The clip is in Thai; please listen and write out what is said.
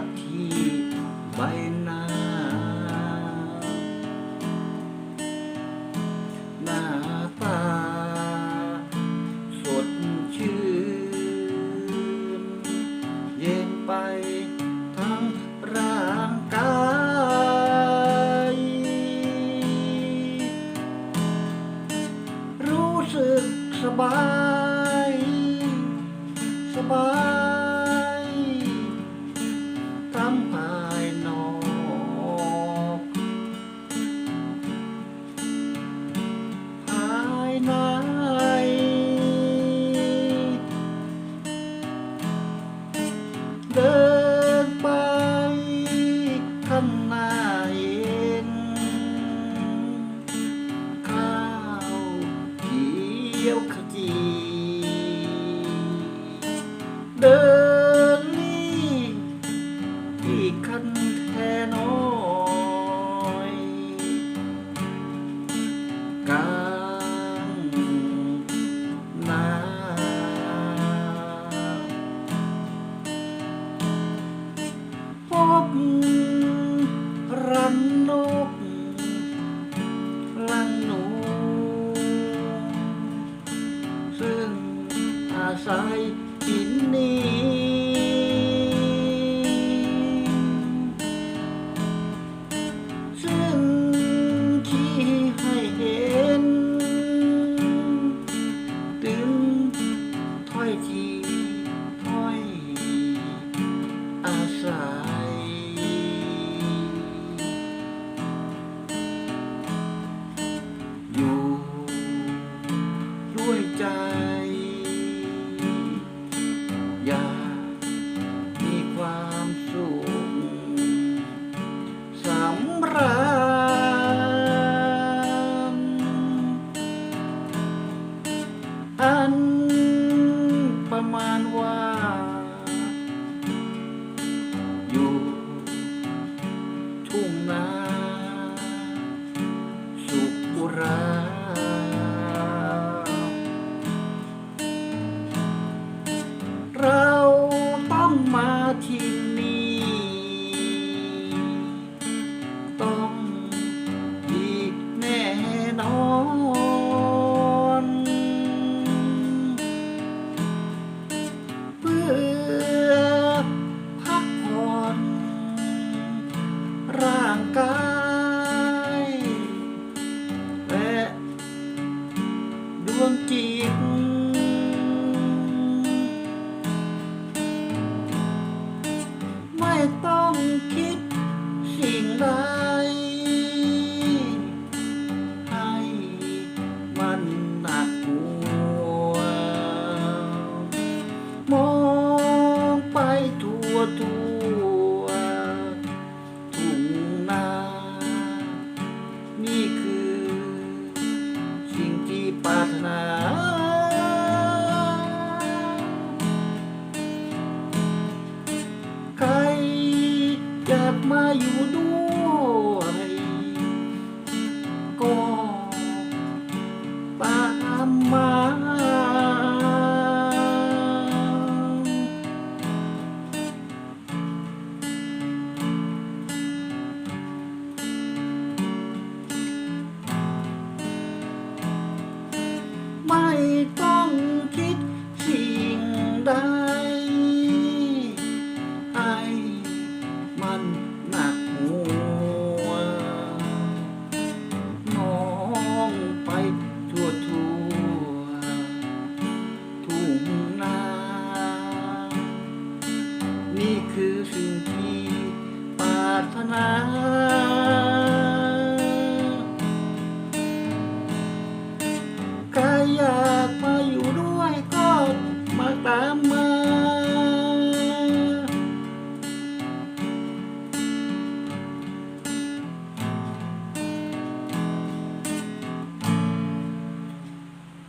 บที่ใบหน้า หน้าตา สดชื่น เย็นไปทั้งร่างกาย รู้สึกสบาย เดินนี่ที่คันแทน้อยกลางนาพบรันนกลังหนูซึ่งอาศัย listening. ประมาณว่า อยู่ทุ่งนาสุขุราเราต้องมาที่ ร่างกาย you my